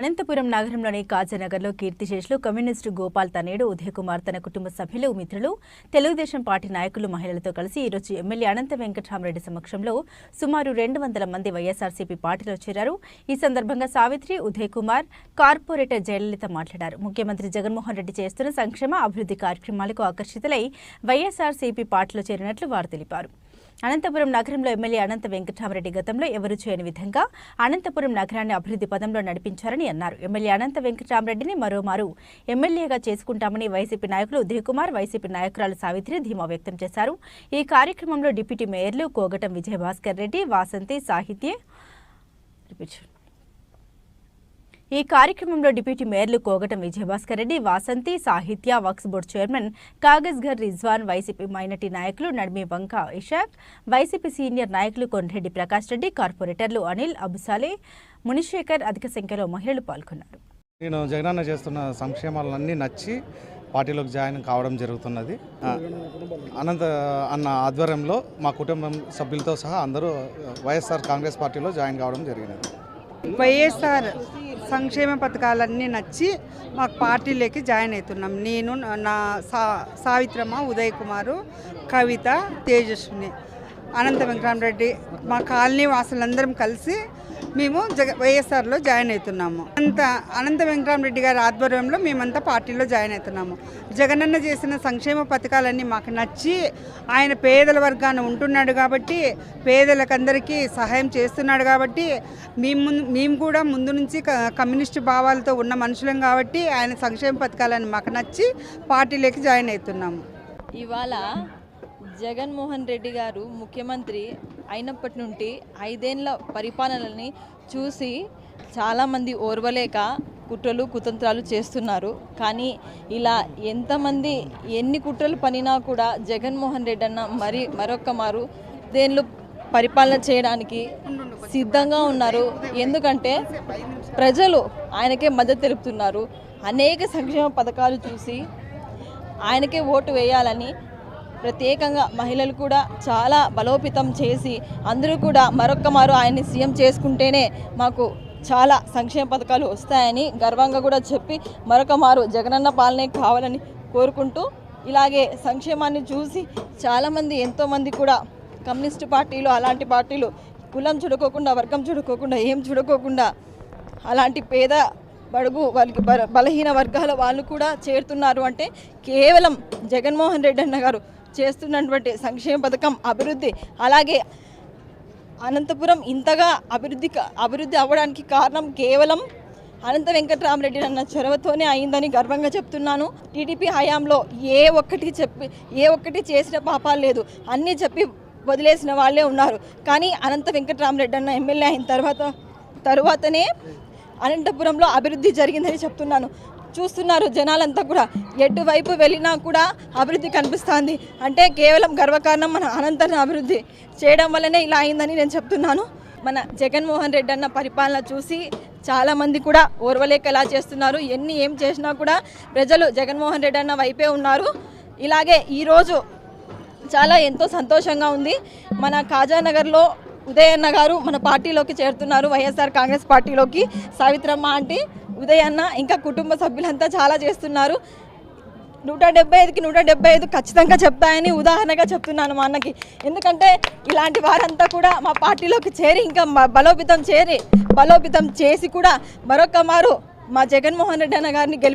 అనంతపురం నగరంలోని కాజనగర్లో కీర్తిశేషులు కమ్యూనిస్టు గోపాల్ తనేడు ఉదయకుమార్ తన కుటుంబ సభ్యులు మిత్రులు తెలుగుదేశం పార్టీ నాయకులు మహిళలతో కలిసి ఈరోజు ఎమ్మెల్యే అనంత వెంకటరామరెడ్డి సమక్షంలో సుమారు రెండు వందల మంది వైఎస్ఆర్సీపీ పార్టీలో చేరారు. ఈ సందర్భంగా సావిత్రి ఉదయకుమార్ కార్పొరేటర్ జయలలిత మాట్లాడారు. ముఖ్యమంత్రి జగన్మోహన్ రెడ్డి చేస్తున్న సంక్షేమ అభివృద్ధి కార్యక్రమాలకు ఆకర్షితులై వైఎస్ఆర్సీపీ పార్టీలో చేరినట్లు వారు తెలిపారు. అనంతపురం నగరంలో ఎమ్మెల్యే అనంత వెంకటరామరెడ్డి గతంలో ఎవరూ చేయని విధంగా అనంతపురం నగరాన్ని అభివృద్ధి పదంలో నడిపించారని అన్నారు ఎమ్మెల్యే అనంత వెంకటరామరెడ్డిని మరోమారు ఎమ్మెల్యేగా చేసుకుంటామని వైసీపీ నాయకులు ఉదయకుమార్ వైసీపీ నాయకురాలు సావిత్రి ధీమా వ్యక్తం చేశారు ఈ కార్యక్రమంలో డిప్యూటీ మేయర్లు కోగటం విజయభాస్కర్ రెడ్డి వాసంతి సాహిత్య రిపీట్. ఈ కార్యక్రమంలో deputy మేయర్లు Kogatam Vijayabhaskar Reddy Vasanthi Sahitya Waqf board chairman Kagaz Ghar Rizwan YCP minority నాయకులు నడిమి వంక ఇషాక్ వైసీపీ సీనియర్ నాయకులు కొండ్రెడ్డి ప్రకాష్ రెడ్డి కార్పొరేటర్లు అనిల్ అబుసాలే మునిశేఖర్ అధిక సంఖ్యలో మహిళలు పాల్గొన్నారు. నేను జగనన్న చేస్తున్న సంక్షేమాలన్నీ నచ్చి పార్టీలోకి జాయిన్ కావడం జరుగుతున్నది. అనంత అన్న ఆధ్వర్యంలో మా కుటుంబం సభ్యులతో సహా అందరూ వైఎస్ఆర్ కాంగ్రెస్ పార్టీలో జాయిన్ కావడం జరిగినది. వైఎస్ఆర్ సంక్షేమ పథకాలన్నీ నచ్చి మాకు పార్టీలోకి జాయిన్ అవుతున్నాం. నేను నా- సా సావిత్రమ్మ ఉదయ్ కుమారు కవిత తేజస్విని. అనంత వెంకటరామరెడ్డి మా కాలనీ వాసులందరం కలిసి మేము జగ వైఎస్ఆర్లో జాయిన్ అవుతున్నాము. అంత అనంత వెంకటరామరెడ్డి గారి ఆధ్వర్యంలో మేమంతా పార్టీలో జాయిన్ అవుతున్నాము. జగనన్న చేసిన సంక్షేమ పథకాలన్నీ మాకు నచ్చి ఆయన పేదల వర్గాన్ని ఉంటున్నాడు కాబట్టి పేదలకందరికీ సహాయం చేస్తున్నాడు కాబట్టి మేము ముందు మేము కూడా ముందు నుంచి క- కమ్యూనిస్టు భావాలతో ఉన్న మనుషులం కాబట్టి ఆయన సంక్షేమ పథకాలన్నీ మాకు నచ్చి పార్టీలోకి జాయిన్ అవుతున్నాము. ఇవాళ జగన్మోహన్ రెడ్డి గారు ముఖ్యమంత్రి అయినప్పటి నుండి ఐదేళ్ళ పరిపాలనని చూసి చాలామంది ఓర్వలేక కుట్రలు కుతంత్రాలు చేస్తున్నారు. కానీ ఇలా ఎంతమంది ఎన్ని కుట్రలు పనినా కూడా జగన్మోహన్ రెడ్డి అన్న మరి మరొక్క మారు దేనిలో పరిపాలన చేయడానికి సిద్ధంగా ఉన్నారు. ఎందుకంటే ప్రజలు ఆయనకే మద్దతు తెలుపుతున్నారు. అనేక సంక్షేమ పథకాలు చూసి ఆయనకే ఓటు వేయాలని ప్రత్యేకంగా మహిళలు కూడా చాలా బలోపేతం చేసి అందరూ కూడా మరొక్క మారు ఆయన్ని సీఎం చేసుకుంటేనే మాకు చాలా సంక్షేమ పథకాలు వస్తాయని గర్వంగా కూడా చెప్పి మరొక మారు జగనన్న పాలనే కావాలని కోరుకుంటూ ఇలాగే సంక్షేమాన్ని చూసి చాలామంది ఎంతోమంది కూడా కమ్యూనిస్ట్ పార్టీలు అలాంటి పార్టీలు కులం చూడుకోకుండా వర్గం చూడుకోకుండా ఏం చూడుకోకుండా అలాంటి పేద బడుగు వాళ్ళకి బల- బలహీన వర్గాల వాళ్ళు కూడా చేరుతున్నారు అంటే కేవలం జగన్మోహన్ రెడ్డి అన్న గారు చేస్తున్నటువంటి సంక్షేమ పథకం అభివృద్ధి అలాగే అనంతపురం ఇంతగా అభివృద్ధి అభివృద్ధి అవ్వడానికి కారణం కేవలం అనంత వెంకటరామరెడ్డి అన్న చొరవతోనే అయిందని గర్వంగా చెప్తున్నాను. టీడీపీ హయాంలో ఏ ఒక్కటి చెప్పి ఏ ఒక్కటి చేసిన పాపాలు లేదు. అన్నీ చెప్పి వదిలేసిన వాళ్ళే ఉన్నారు. కానీ అనంత వెంకటరామరెడ్డి అన్న ఎమ్మెల్యే అయిన తర్వాత తరువాతనే అనంతపురంలో అభివృద్ధి జరిగిందని చెప్తున్నాను. చూస్తున్నారు జనాలంతా కూడా. ఎటువైపు వెళ్ళినా కూడా అభివృద్ధి కనిపిస్తుంది. అంటే కేవలం గర్వకారణం మన అనంతరం అభివృద్ధి చేయడం వల్లనే ఇలా అయిందని నేను చెప్తున్నాను. మన జగన్మోహన్ రెడ్డి అన్న పరిపాలన చూసి చాలామంది కూడా ఓర్వలేక ఎలా చేస్తున్నారు ఎన్ని ఏం చేసినా కూడా ప్రజలు జగన్మోహన్ రెడ్డి అన్న వైపే ఉన్నారు. ఇలాగే ఈరోజు చాలా ఎంతో సంతోషంగా ఉంది. మన కాజానగర్లో ఉదయన్న గారు మన పార్టీలోకి చేరుతున్నారు వైఎస్ఆర్ కాంగ్రెస్ పార్టీలోకి. సావిత్రమ్మ ఆంటీ ఉదయన్న ఇంకా కుటుంబ సభ్యులంతా చాలా చేస్తున్నారు. నూట డెబ్బై ఐదుకి నూట డెబ్బై ఐదు ఖచ్చితంగా చెప్తాయని ఉదాహరణగా చెప్తున్నాను మా అన్నకి. ఎందుకంటే ఇలాంటి వారంతా కూడా మా పార్టీలోకి చేరి ఇంకా బలోపేతం చేరి బలోపేతం చేసి కూడా మరొక మారు మా జగన్మోహన్ రెడ్డి అన్న గారిని గెలిపి